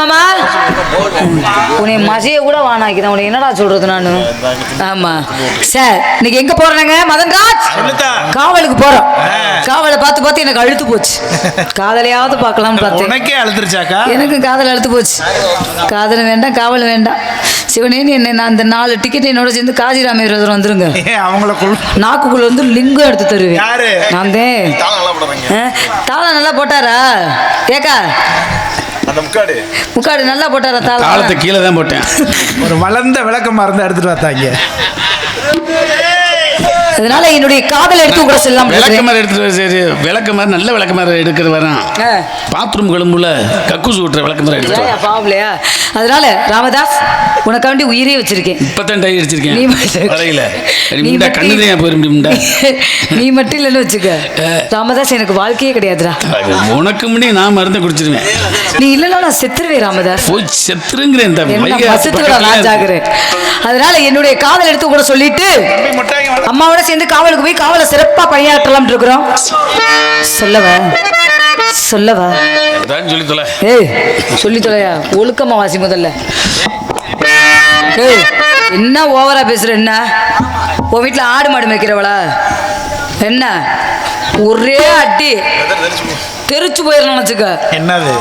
மாமா உன்னை மசைய கூட வானாக்கிதான். உனக்கு என்னடா சொல்றது நானு? ஆமா. சார் இன்னைக்கு எங்க போறாங்க சொல்லுத்தா. காவலுக்கு போறோம். காவலை பார்த்து பார்த்து எனக்கு அழுத்து போச்சு. காதலையாவது பார்க்கலாம்னு பார்த்தேன் உனக்கே அழுதுருச்சாக்கா எனக்கு காதல் அழுத்து போச்சு. காதல் வேண்டாம் காவல் வேண்டாம். சிவனேன்னு என்ன நான் அந்த நாலு டிக்கெட் என்னோட சேர்ந்து காசிராமேஸ்வரர் வந்துருங்க. ஏன் அவங்கள கொள் நாக்குக்குள்ள வந்து லிங்கம் எடுத்து தருவேன். யாரு? நான் தான் தாளம் நல்லா போட்டாரா? ஏக்கா. அந்த முக்காடு. முக்காடு நல்லா போட்டாரா தாளத்தை தாளம் கீழே தான் போட்டேன். ஒரு வளர்ந்த விளக்கமா இருந்தா எடுத்துட்டு வந்தாங்க அதனால என்னுடைய காதல் எடுத்து கூட செல்லாம் விளக்க மாதிரி எடுத்துட்டு வர சரி விளக்க மாதிரி நல்ல விளக்க மாதிரி எடுக்கிறது வரான் பாத்ரூம் கிளம்புல கக்கூசு விட்டுற விளக்க மாதிரி எடுத்துட்டு வா. பாவலையா அதனால ராமதாஸ் உனக்காண்டி உயிரே வச்சிருக்கேன். இப்பதான் டை அடிச்சிருக்கேன். நீ மட்டும் வரையில. நீ மட்டும் கண்ணு தான் போயிரும் முண்டா? நீ மட்டும் இல்லைன்னு வச்சுக்க. ராமதாஸ் எனக்கு வாழ்க்கையே கிடையாதுடா. உனக்கு முன்னே நான் மருந்து குடிச்சிருவேன். நீ இல்லைன்னா நான் செத்துருவேன் ராமதாஸ். போய் செத்துருங்கிறேன் ஜாகிறேன். அதனால என்னுடைய காதல் எடுத்து கூட சொல்லிட்டு அம்மாவோட சேர்ந்து காவலுக்கு போய் காவலை சிறப்பா பணியாற்றலாம் இருக்கிறோம். சொல்லவா? சொல்லவா? அதான் சொல்லி தொலை. ஏய் சொல்லி தொலையா? ஒழுக்கமா வாசி முதல்ல. ஏய் என்ன ஓவரா பேசுற என்ன? உன் வீட்டுல ஆடு மாடு மேய்க்கிறவளா? என்ன? ஒரே அடி. தெரிச்சு போயிடலாம் நினச்சிக்க. என்னது?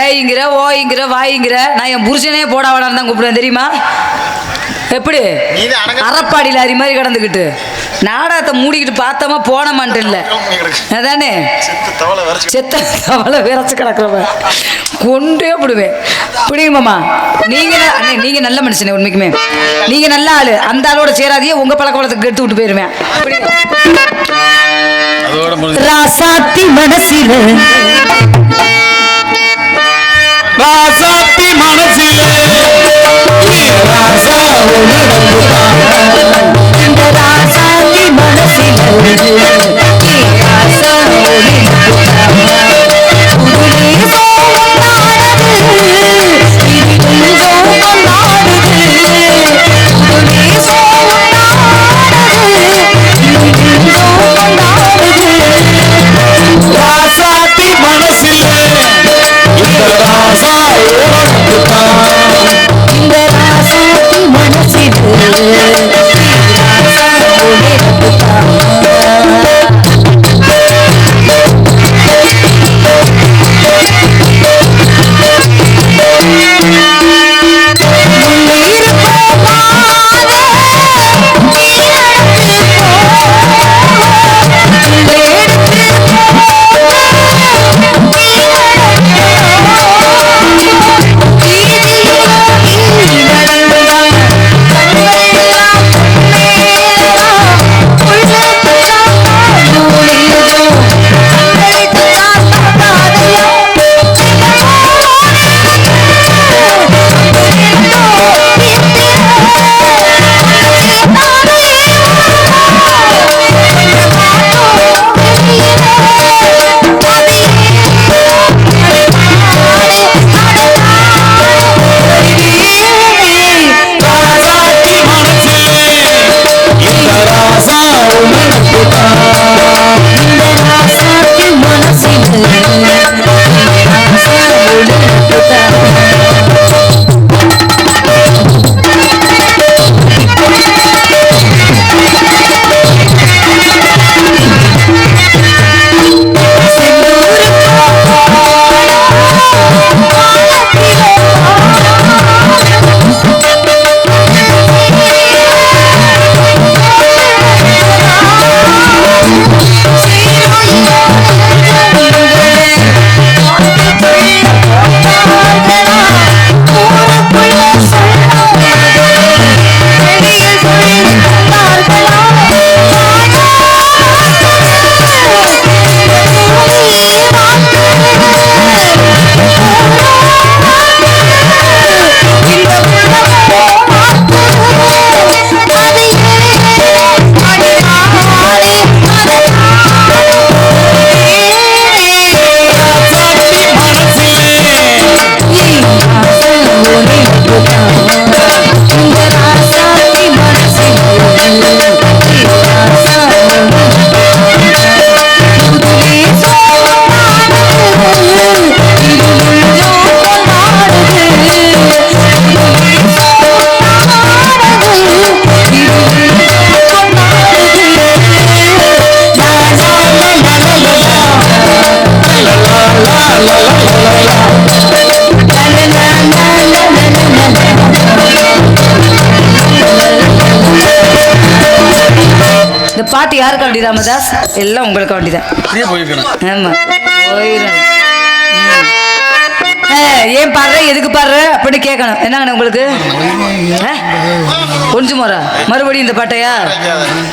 ஏய்ங்கிற ஓய்ங்கிற வாய்ங்கிற. நான் என் புருஷனே போடா வேணான்னு தான் கூப்பிடுவேன் தெரியுமா? எப்படி? அறப்பாடி லாரி மாதிரி கிடந்துக்கிட்டு. நாடகத்தை மூடிக்கிட்டு பார்த்தோமா போனமான்ட்டு இல்லை. அதானே? செத்த தவளை விரைச்சு கிடக்குறவ. கொண்டே போடுவேன். பிடிங்க மாமா? நீங்க ந- அண்ணே, நீங்க நல்ல மனுஷனே உண்மைக்குமே. நீங்க நல்ல ஆளு. அந்த ஆளோட சேராதியே உங்க பழக்க வழக்கத்துக்கு எடுத்து விட்டு போயிருவேன். பிடிங்க. அதோட முடிஞ்சு. ராசாத்தி மனசில ராசாத்தி மனசிலே ராசா இந்த ராசாத்தி மனசிலே பாட்டு யாருக்கு வேண்டி ராமதாஸ் எல்லாம் உங்களுக்கு அப்படியே போயிருக்கணும். ஆமா. போயிடும் ம். ஆ, ஏன் பாடுற? எதுக்கு பாடுற? அப்படின்னு கேட்கணும். என்னங்கண்ணே உங்களுக்கு? கொஞ்சம் முறை. மறுபடியும் இந்த பாட்டையா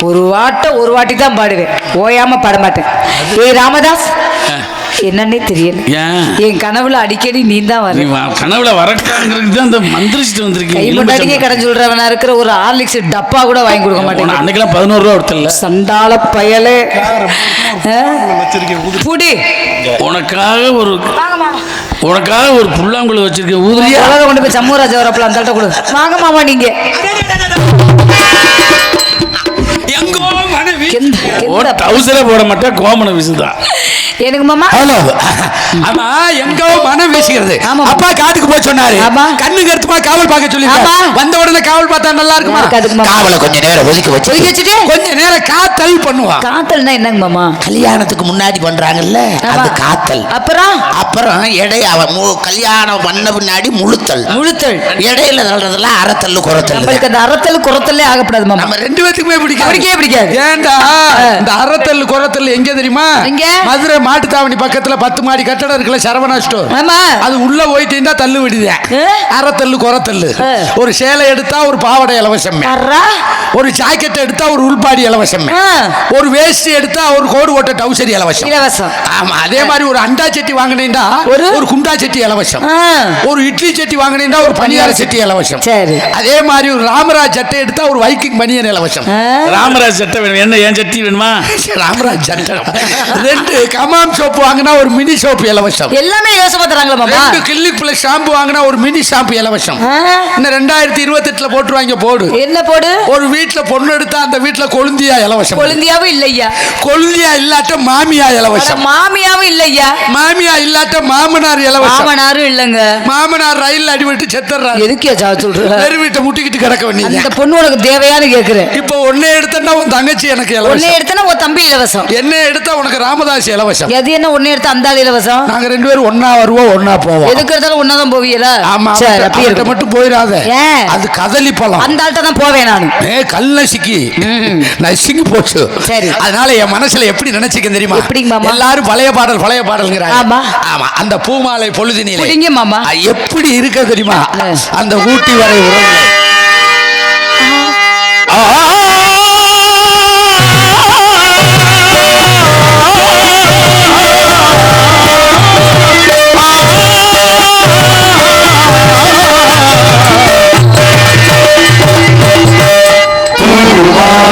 ஒரு வாட்டை ஒரு வாட்டி தான் பாடுவேன். ஓயாம பாட மாட்டேன். ஏய் ராமதாஸ் என்னன்னே தெரியல. ஏன்? என் கனவுல அடிக்கடி நீ தான் நீ வர கனவுல வரக்காங்கிறது தான் அந்த மந்திரிச்சிட்டு கை வந்திருக்கீங்க முன்னாடியே கடன் சொல்றவனா இருக்கிற ஒரு ஹார்லிக்ஸ் டப்பா கூட வாங்கி கொடுக்க மாட்டேன் அன்னைக்கெல்லாம் பதினோரு ரூபா கொடுத்தல சண்டால பயலே? புடி. உனக்காக ஒரு உனக்காக ஒரு புல்லாங்குழல் வச்சிருக்கேன் உலக கொண்டு போய் சம்மூராஜ் வரப்பல அந்த கொடு. வாங்க மாமா நீங்க. மனைவி. டவுசரே போட மாட்டேன் கோமன விசுதான் எனக்கு மாமா ஆமா எங்கோ மனம் வீசுகிறது ஆமா. அப்பா காட்டுக்கு போய் சொன்னாரு. ஆமா. கண்ணு கருத்துமா காவல் பார்க்க சொல்லி. வந்த உடனே காவல் பார்த்தா நல்லா இருக்குமா. காவலை கொஞ்ச நேரம் ஒதுக்கி வச்சு ஒதுக்கி வச்சுட்டு? கொஞ்ச நேரம் காத்தல் பண்ணுவா. காத்தல்னா என்னங்க மாமா? கல்யாணத்துக்கு முன்னாடி பண்றாங்கல்ல. அது காத்தல். அப்புறம்? அப்புறம் இடை அவ மு- கல்யாணம் பண்ண பின்னாடி முழுத்தல். முழுத்தல். இடையில நடறதெல்லாம் அறத்தல்லு குறத்தல் அறத்தல் குறத்தல்லே ஆகப்படாது மாமா. நம்ம ரெண்டு பேத்துக்குமே பிடிக்காது. பிடிக்கவே பிடிக்காது. ஏன்டா இந்த அறத்தல் குறத்தல் எங்க தெரியுமா? மதுரை மாட்டுத்தாவணி பக்கத்துல பத்து மாடி கட்டடம் இருக்குல்ல சரவணா ஸ்டோர் ஆமா. அது உள்ள போயிட்டீங்கன்னா தள்ளு விடுதேன்? அறத்தல்லு குறத்தல்லு. ஏ. ஒரு சேலை எடுத்தா ஒரு பாவாடை இலவசம். ஒரு ஜாக்கெட் எடுத்தா ஒரு உள்பாடி இலவசம். ஒரு வேஷ்டி எடுத்தா ஒரு கோடு ஓட்ட டவுசர் இலவசம். இலவசம். ஆமா அதே மாதிரி ஒரு அண்டா சட்டி வாங்கினீங்கன்னா ஒரு? ஒரு குண்டா சட்டி இலவசம். ஒரு இட்லி சட்டி வாங்கினீங்கன்னா ஒரு பணியார சட்டி இலவசம். சரி. அதே மாதிரி ஒரு ராமராஜ் சட்டை எடுத்தா ஒரு வைக்கிங் பனியன் இலவசம். ராமராஜ் சட்டை என்ன என் சட்டி வேணுமா? ராமராஜ் சட்டை. ரெண்டு கமாம் சோப்பு வாங்கினா ஒரு மினி சோப்பு இலவசம். எல்லாமே யோசனை தராங்களா மாமா? ரெண்டு கிளினிக் பிளஸ் ஷாம்பு வாங்கினா ஒரு மினி ஷாம்பு இலவசம். இந்த ரெண்டாயிரத்தி இருபத்தி எட்டுல போட்டுருவாங்க போடு. என்ன போடு? ஒரு வீட்டுல பொண்ணு எடுத்தா அந்த வீட்டுல கொழுந்தியா இலவசம். கொழுந்தியாவும் இல்லையா? கொழுந்தியா இல்லாட்ட மாமியா இலவசம். மாமியாவும் இல்லையா? மாமியா இல்லாட்ட மாமனார் இலவசம். மாமனாரும் இல்லைங்க. மாமனார் ரயில் அடிபட்டு செத்துறாரு. எதுக்கே சொல்ற? வீட்டை முட்டிக்கிட்டு கிடக்க வேண்டியது. அந்த பொண்ணு உனக்கு தேவையான்னு கேக்குறேன். இப்போ ஒன்னே எடுத்தா உன் தங்கச்சி எனக்கு ஒன்னே இலவசம் எடுத்தனா உன் தம்பி இலவசம். என்ன எடுத்தா உனக்கு ராமதாஸ் இலவசம். எது என்ன ஒன்னே எடுத்தா அந்த ஆள் இலவசம்? நாங்க ரெண்டு பேரும் ஒன்னா வருவோம் ஒன்னா போவோம். எதுக்கு எடுத்தாலும் ஒன்னாதான் போவீங்களா? ஆமா சரி இருக்கும் மட்டும் போயிடாத? அது கதலி பழம். அந்த ஆள்கிட்ட தான் போவேன் நான். ஏ கல் நசுக்கி. நசுங்கி போச்சு. சரி. அதனால என் மனசுல எப்படி நினைச்சுக்க தெரியுமா? எப்படிங்க? எல்லாரும் பழைய பாடல் பழைய பாடல்ங்கிறாங்க. ஆமா. ஆமா அந்த பூமாலை பொழுதினிலே. பிடிங்க மாமா. எப்படி இருக்க தெரியுமா. அந்த ஊட்டி வரை உறவு. ஆ.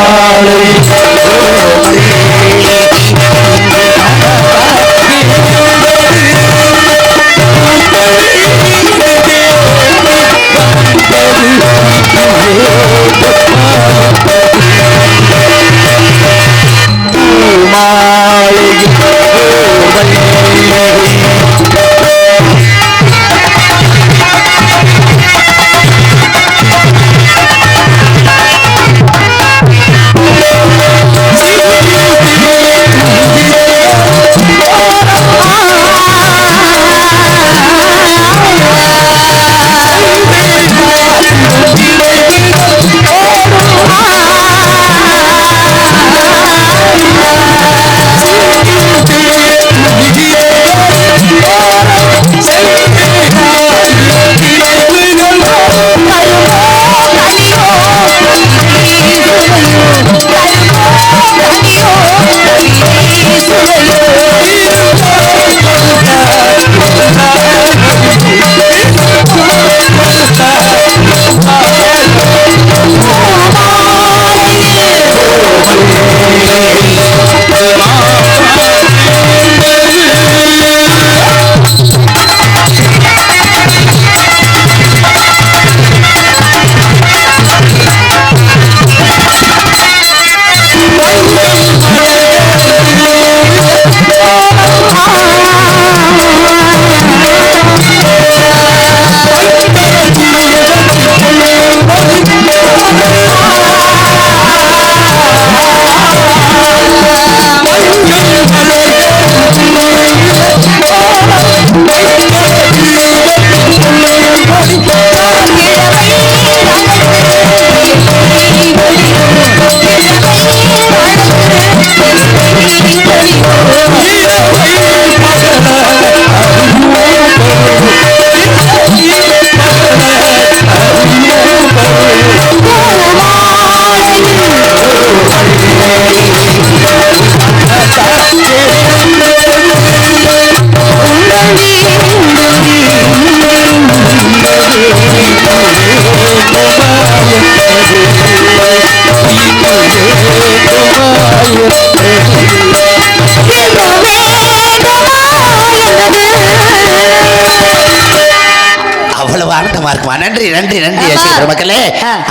Hallelujah.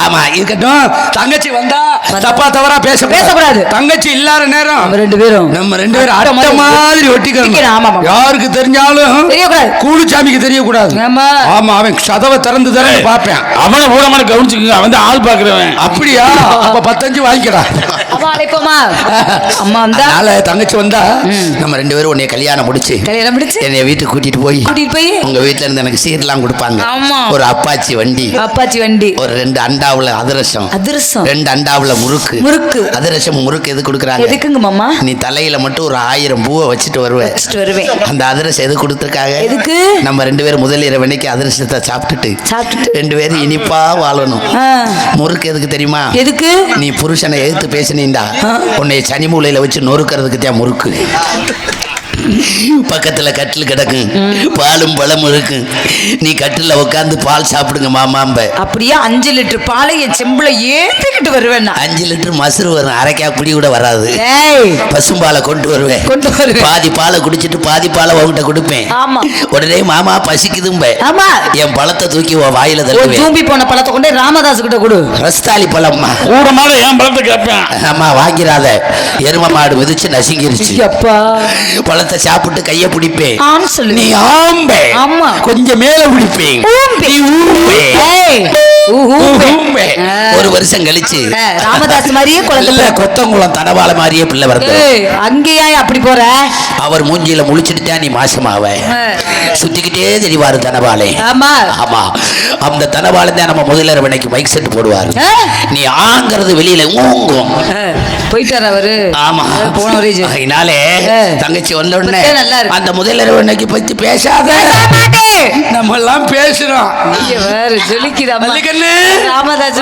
ஆமா இருக்கட்டும். தங்கச்சி வந்தா தப்பா தவறா பேச பேசக்கூடாது. தங்கச்சி இல்லாத நேரம் நம்ம ரெண்டு பேரும். நம்ம ரெண்டு பேரும் அட்டை மாதிரி ஒட்டிக்கணும். ஆமா. யாருக்கு தெரிஞ்சாலும் தெரியக்கூடாது. கூலிச்சாமிக்கு தெரியக்கூடாது. ஆமா. ஆமா அவன் கதவை திறந்து திறந்து பார்ப்பேன். அவனை ஊடமான கவனிச்சுக்க அவன் தான் ஆள் பாக்குறவன் அப்படியா? அப்ப பத்தஞ்சு வாங்கிக்கடா. அம்மா அழைப்போமா அம்மா. வந்தா? அதனால தங்கச்சி வந்தா நம்ம ரெண்டு பேரும் உன்னை கல்யாணம் முடிச்சு கல்யாணம் முடிச்சு? என்னை வீட்டுக்கு கூட்டிட்டு போய் கூட்டிட்டு போய்? உங்க வீட்ல இருந்து எனக்கு சீர்லாம் கொடுப்பாங்க. ஆமா. ஒரு அப்பாச்சி வண்டி அப்பாச்சி வண்டி. ஒரு ரெண்டு அண்டாவுல அதிரசம் அதிரசம். ரெண்டு அண்டாவுல முறுக்கு. முறுக்கு. அதிரசம் முறுக்கு எது கொடுக்குறாங்க? எதுக்குங்க மாமா? நீ தலையில மட்டும் ஒரு ஆயிரம் பூவை வச்சுட்டு வருவ. வச்சுட்டு வருவேன். அந்த அதிரசம் எது கொடுத்துருக்காங்க? எதுக்கு? நம்ம ரெண்டு பேரும் முதல் இரவனைக்கு அதிரசத்தை சாப்பிட்டுட்டு சாப்பிட்டுட்டு. ரெண்டு பேரும் இனிப்பா வாழணும். முறுக்கு எதுக்கு தெரியுமா? எதுக்கு? நீ புருஷனை எதிர்த்து பேசினீண்டா உன்னை சனி மூலையில வச்சு நொறுக்கிறதுக்கு தான் முறுக்கு. பக்கத்துல கட்டில் கிடக்கும் பாலும் பழமும் இருக்கு. நீ கட்டில உட்காந்து பால் சாப்பிடுங்க மாமாம்ப அப்படியே? அஞ்சு லிட்டர் பாலை என் செம்புல ஏத்திக்கிட்டு வருவேன் நான். அஞ்சு லிட்டர் மசுறு வரும் அரைக்கா குடி கூட வராது. ஏய். பசும்பாலை கொண்டு வருவேன். கொண்டு வருவேன். பாதி பாலை குடிச்சிட்டு பாதி பாலை உன்கிட்ட கொடுப்பேன். ஆமா. உடனே மாமா பசிக்குதும்ப ஆமா. என் பழத்தை தூக்கி உன் வாயில தள்ளுவேன் ஜூம்பி போன பழத்தை கொண்டு ராமதாஸ் கிட்ட கொடு. ரஸ்தாலி பழம்மா ஊடமான என் பழத்தை கேட்பேன். அம்மா வாங்கிறாத எரும மாடு மிதிச்சு நசுங்கிருச்சு. அப்பா பழத்தை சாப்பிட்டு கைய பிடிப்பேன் ஆம் சொல்லு நீ ஆம்பே. ஆமா. கொஞ்சம் மேல பிடிப்பேன். நீ ஊம்பே. ஒரு வருஷம் கழிச்சு. ராமதாஸ் மாதிரியே குழந்தை கொத்தங்குளம் தடவாள மாதிரியே பிள்ளை வருது அங்கேயா அப்படி போற? அவர் மூஞ்சியில முழிச்சிட்டு நீ மாசமாவ. சுத்திக்கிட்டே தெரிவாரு தனபாலே ஆமா. ஆமா. அந்த தனபாலம் தான் நம்ம முதலர் வினைக்கு மைக் செட் போடுவாரு. நீ ஆங்கிறது வெளியில ஊங்கும். போயிட்டாரு அவரு. ஆமா. அதனாலே ஆ. தங்கச்சி வந்த இருக்கு. அந்த முதலர் வினைக்கு பத்தி பேசாத. நம்ம எல்லாம் பேசுறோம். ராமதாஸ்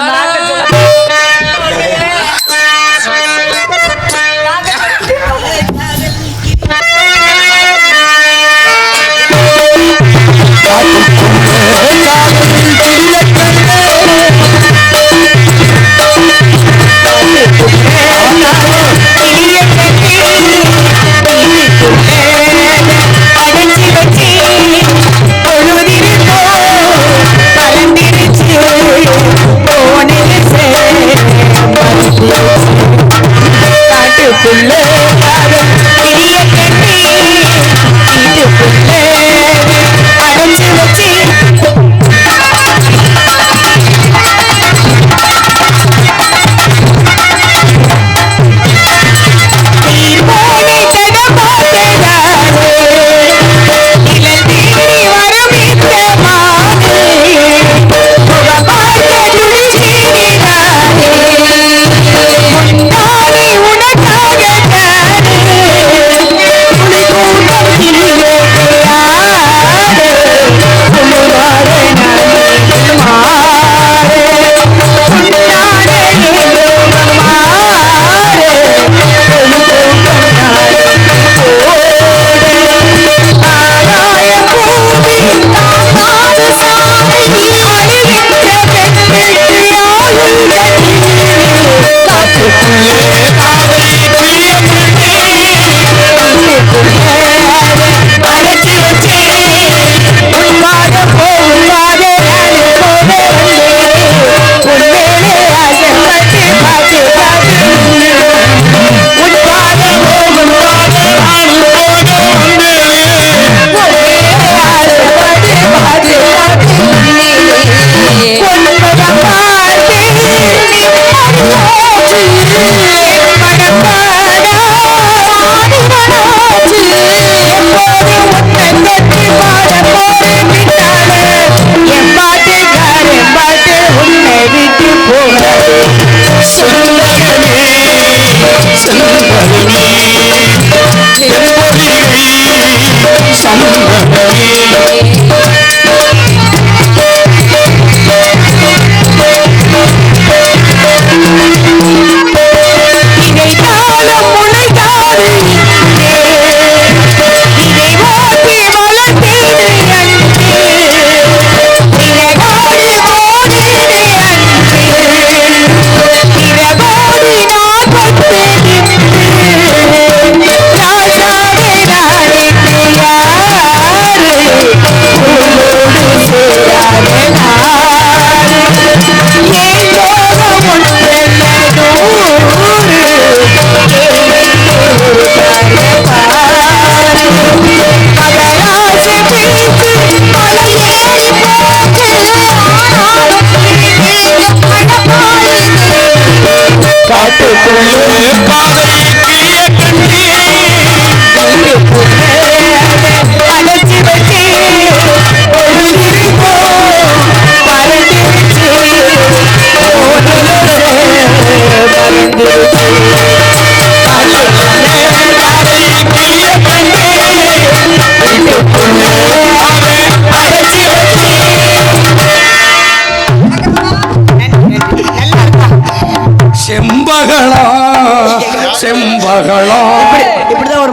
இப்படிதான் ஒரு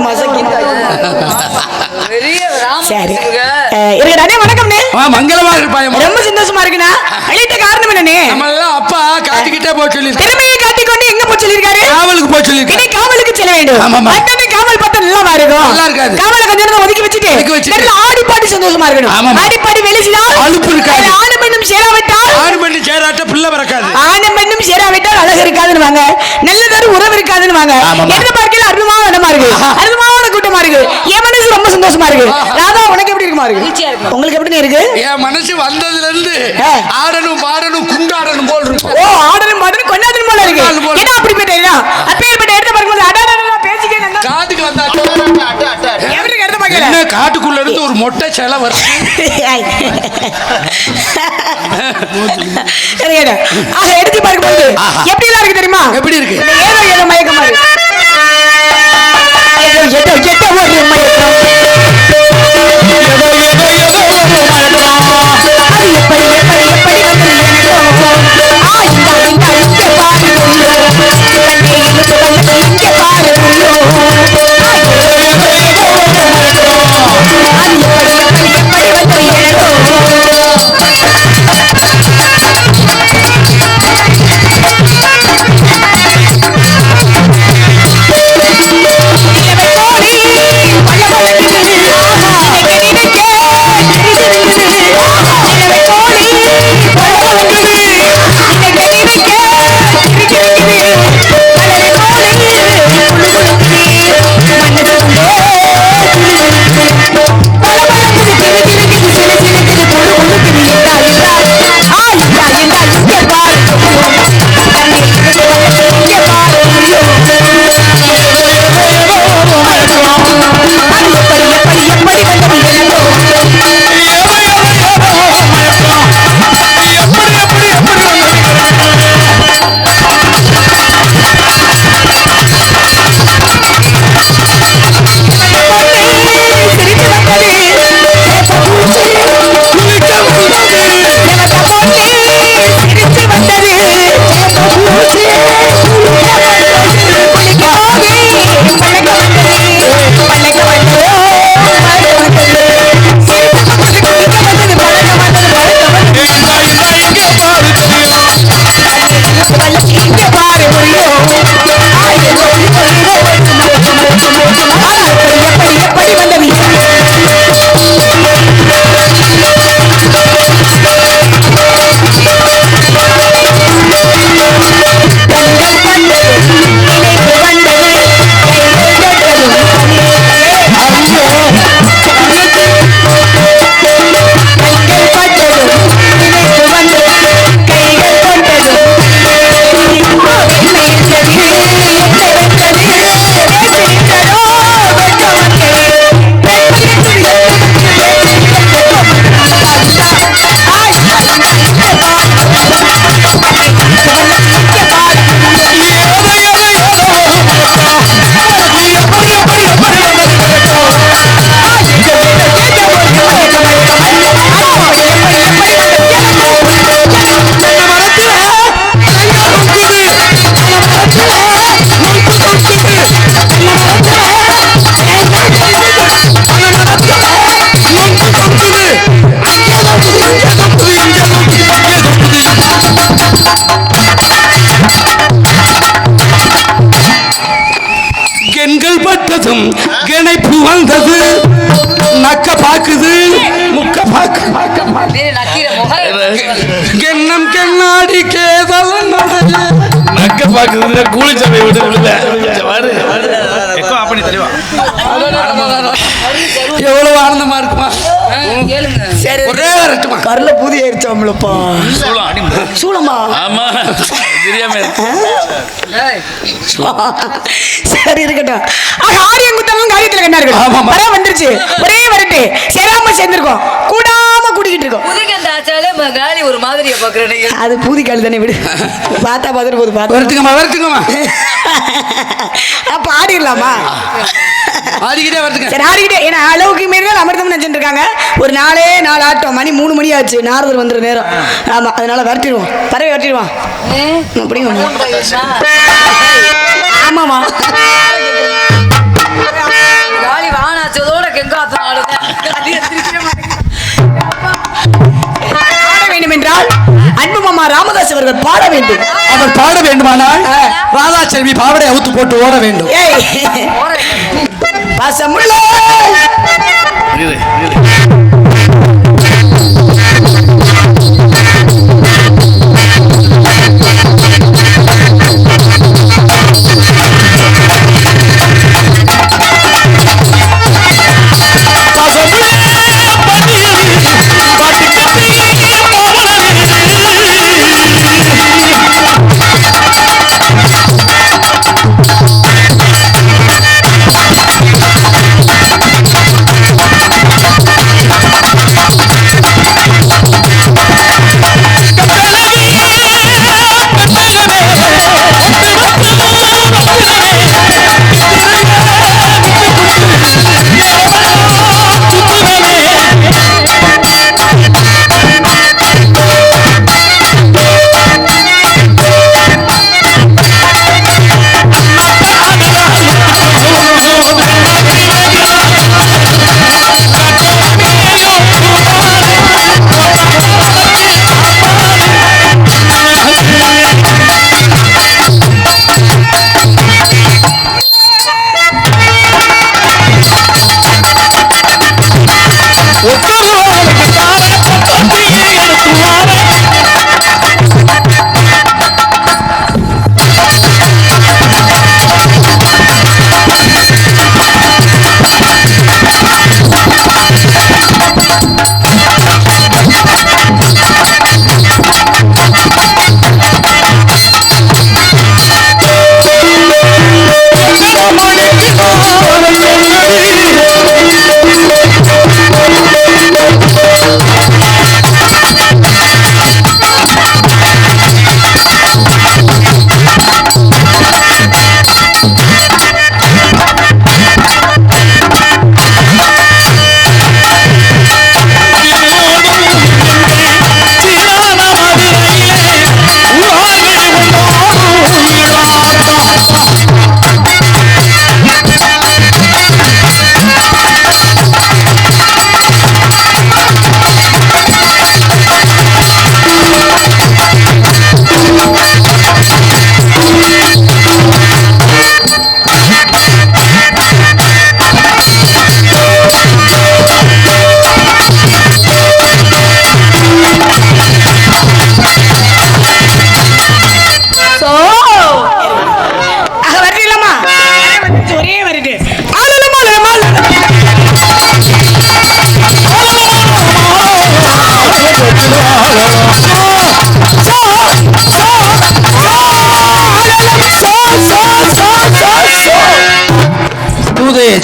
சரி. இருக்கடா வணக்கம்ண்ணே மங்களமா இருப்பாயம்மா ரொம்ப சந்தோஷமா இருக்குண்ணா. காரணம் என்னண்ணே? நம்ம எல்லாம் அப்பா காட்டிக்கிட்டே போக சொல்லி திறமையை காட்டிக்கொண்டு எங்க போய் சொல்லியிருக்காரு? காவலுக்கு இனி காவலுக்கு செல்ல வேண்டும். காவல் பார்த்தா நல்லா இருக்கும் நல்லா இருக்காது. காவலை கொஞ்ச நேரம் ஒதுக்கி வச்சுட்டு ஒதுக்கி வச்சுட்டு. நல்லா ஆடி பாடி சந்தோஷமா இருக்கணும். ஆடி பாடி வெளிச்சினால் அலுப்பு இருக்காது. ஆணும் பெண்ணும் சேராவிட்டால் ஆறு மணி சேராட்ட பிள்ளை பிறக்காது. ஆணும் பெண்ணும் சேராவிட்டால் அழகு இருக்காதுன்னு வாங்க. நல்லதொரு உறவு இருக்காதுன்னு வாங்க. பார்க்கையில அற்புதமான இடமா இருக்கு அற்புதமான கூட்டமா இருக்கு என் மனசு ரொம்ப சந்தோஷமா இருக்கு. ராதா உனக்கு எப்படி இருக்குமா இருக்கு உங்களுக்கு எப்படி இருக்கு? என் மனசு வந்ததுல இருந்து ஆ. ஆடணும் பாடணும் குண்டாடணும் போல் இருக்கும். ஓ ஆடலும் காட்டுக்குள்ள இருந்து ஒரு மொட்டை செலை வருது. ஆக எடுத்து பார்க்கும்போது எப்படி எல்லாம் இருக்கு தெரியுமா? எப்படி இருக்கு? ஏதோ ஏதோ மயக்கமா இருக்கு ஏதோ ஏதோ ஒரு மயக்கம். அது கேதல் நக்க பாக்குது கூலி சபை விட்டு தெளிவா எவ்வளவு ஆனந்தமா இருக்குமா? கேளுங்க. சரி. ஒரே வரட்டுமா கருல பூதி சூளமா ஆமா. தெரியாம ஏய், சரி இருக்கட்டும். ஆக ஆரியம் குத்தமும் காரியத்துல கண்ணா இருக்கட்டும் ஆமாம்மா. வர வந்துருச்சு. ஒரே வரட்டு. சேராம சேர்ந்திருக்கோம். கூடாம கூடிக்கிட்டு இருக்கோம். காலி ஒரு மாதிரியை பாக்குறேன் அது பூதி காலி தானே விடு. பார்த்தா பார்த்துட்டு போது பார்த்து. வரட்டுங்கம்மா வரட்டுங்கம்மா அப்ப ஆடிடலாமா? ஆடிக்கிட்டே வரட்டுங்க சரி ஆடிக்கிட்டே. ஏன்னா அளவுக்கு மீறி அமிர்தம் நினைச்சிட்டு இருக்காங்க. ஒரு நாளே நாலு ஆட்டம். மணி மூணு மணி ஆச்சு. நாரதர் வந்துற நேரம். ஆமா அதனால வரட்டிடுவோம். பறவை வரட்டிடுவான். அப்படிங்க ஆமாமா காலி வானாச்சதோட கெங்காத்தம் ஆடுங்க அன்பு மாமா ராமதாஸ் அவர்கள் பாட வேண்டும். அவர் பாட வேண்டுமானால் ராதா செல்வி பாவடை அவுத்து போட்டு ஓட வேண்டும். பாசமுள்ள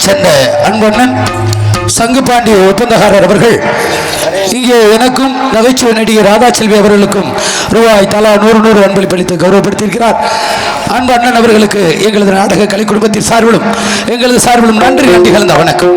சென்ற அன்பண்ணன் சங்குபாண்டி ஒப்பந்தகாரர் அவர்கள். இங்கே எனக்கும் நகைச்சுவை நடிகை ராதா செல்வி அவர்களுக்கும் ரூபாய் தலா நூறு நூறு அன்பளிப்பளித்து கௌரவப்படுத்தியிருக்கிறார். அன்பு அண்ணன் அவர்களுக்கு எங்களது நாடக கலை குடும்பத்தின் சார்பிலும் எங்களது சார்பிலும் நன்றி நன்றி கலந்த வணக்கம்.